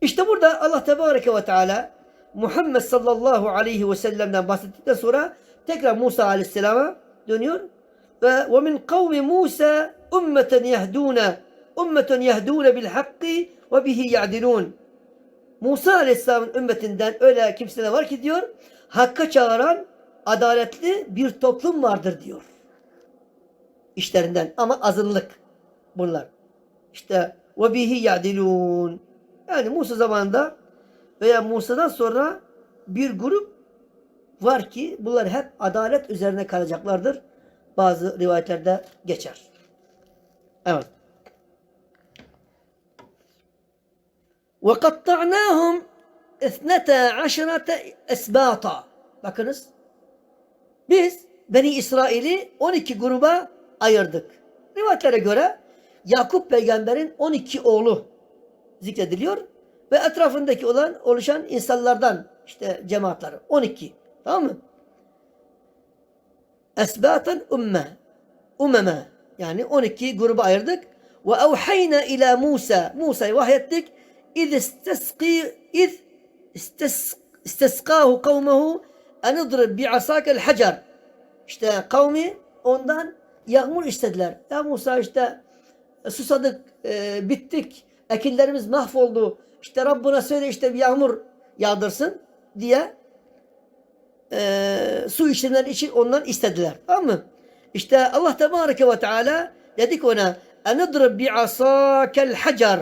İşte burada Allah Tebareke ve Teala Muhammed sallallahu aleyhi ve sellem'den bahsettikten sonra tekrar Musa aleyhisselama dönüyor. Ve ve min kavmi Musa ummeten yehdûne ummeten yehdûne bil hakki ve bihi ya'dilûn. Musa aleyhisselamın ümmetinden öyle kimseler var ki diyor hakka çağıran adaletli bir toplum vardır diyor. İşlerinden ama azınlık bunlar. İşte ve bihi ya'dilûn. Yani Musa zamanında veya Musa'dan sonra bir grup var ki bunlar hep adalet üzerine kalacaklardır. Bazı rivayetlerde geçer. Evet. وَقَطَّعْنَاهُمْ اثْنَةَ عَشْرَةَ esbata. Bakınız. Biz Beni İsrail'i 12 gruba ayırdık. Rivayetlere göre Yakup peygamberin 12 oğlu zikrediliyor ve etrafındaki olan oluşan insanlardan işte cemaatleri 12 tamam mı? Esbaten umme umeme yani 12 gruba ayırdık ve evhayna ila Musa Musa'yı vahyettik iz istesqi iz istes, istesqahu kavmehu en idrib bi'asakel hacer işte kavmi ondan yağmur istediler. Ya Musa işte susadık, e, bittik, ekinlerimiz mahvoldu. İşte Rabbına söyle işte bir yağmur yağdırsın diye e, su içimler için ondan istediler. Tamam mı? İşte Allah Tebareke ve Teala dedik ona enidrib bi'asakel hacer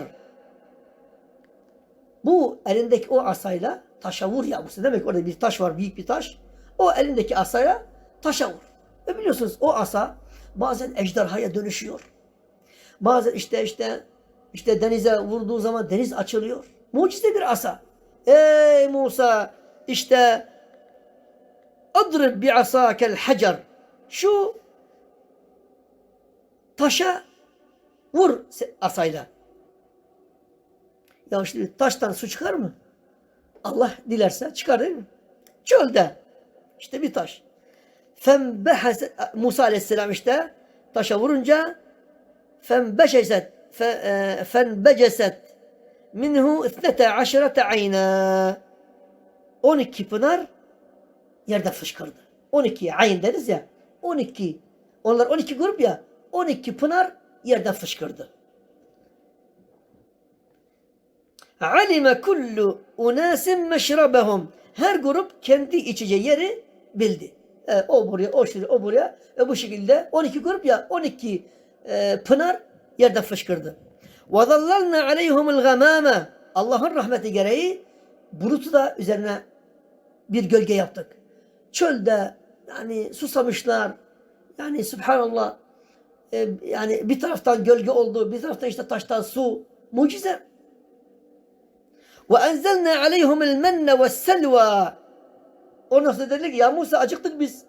bu elindeki o asayla taşa vur ya Musa. Demek orada bir taş var, büyük bir taş. O elindeki asayla taşa vur. Ve biliyorsunuz o asa bazen ejderhaya dönüşüyor. Bazen işte işte işte denize vurduğu zaman deniz açılıyor. Mucize bir asa. Ey Musa işte adrib bi asakel hacer. Şu taşa vur asayla. Ya işte taştan su çıkar mı? Allah dilerse çıkar değil mi? Çölde. işte bir taş. Fembehese Musa aleyhisselam işte taşa vurunca fenbeşeset fe, fenbeceset minhu ithnete aşirete ayna 12 pınar yerde fışkırdı. 12 ayn deriz ya. 12 onlar 12 grup ya. 12 pınar yerden fışkırdı. Alime kullu unasin meşrabehum. Her grup kendi içeceği yeri bildi. E, o buraya, o şuraya, o buraya. Ve bu şekilde 12 grup ya 12 e, pınar yerden fışkırdı. وَظَلَّلْنَا عَلَيْهُمُ الْغَمَامَ Allah'ın rahmeti gereği bulutu da üzerine bir gölge yaptık. Çölde yani susamışlar. Yani subhanallah e, yani bir taraftan gölge oldu, bir taraftan işte taştan su. Mucize. وَاَنْزَلْنَا عَلَيْهُمُ الْمَنَّ وَالسَّلْوَى Ondan sonra dediler ki ya Musa acıktık biz.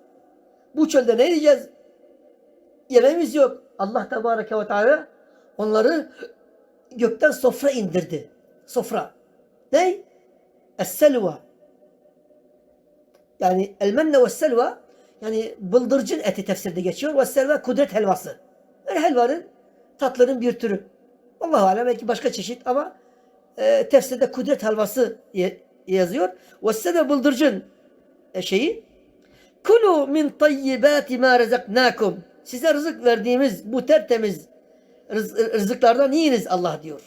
Bu çölde ne yiyeceğiz? Yemeğimiz yok. Allah Tebareke ve Teala onları gökten sofra indirdi. Sofra. Ne? Es-selva. Yani el-menne ve selva yani bıldırcın eti tefsirde geçiyor. Ve selva kudret helvası. Yani helvanın tatlının bir türü. Allahu alem belki başka çeşit ama e, tefsirde kudret helvası yazıyor. Ve selva bıldırcın e, şeyi. Kulu min tayyibati ma rezaknakum. Size rızık verdiğimiz bu tertemiz rız rızıklardan yiyiniz Allah diyor.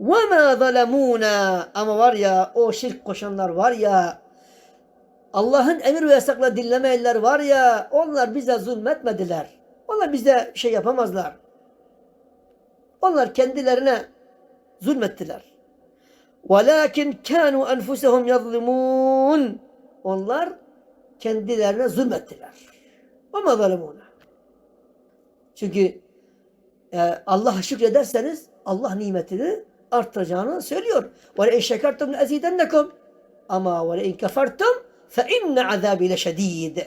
Ve ma zalemuna ama var ya o şirk koşanlar var ya Allah'ın emir ve yasakla dinlemeyenler var ya onlar bize zulmetmediler. Onlar bize şey yapamazlar. Onlar kendilerine zulmettiler. وَلَاكِنْ كَانُوا أَنْفُسَهُمْ يَظْلِمُونَ Onlar kendilerine zulmettiler. Ama zalimuna. Çünkü e, Allah'a şükrederseniz Allah nimetini arttıracağını söylüyor. Ve in şekertum lezidennekum. Ama ve in kefertum fe inne azabi leşedid.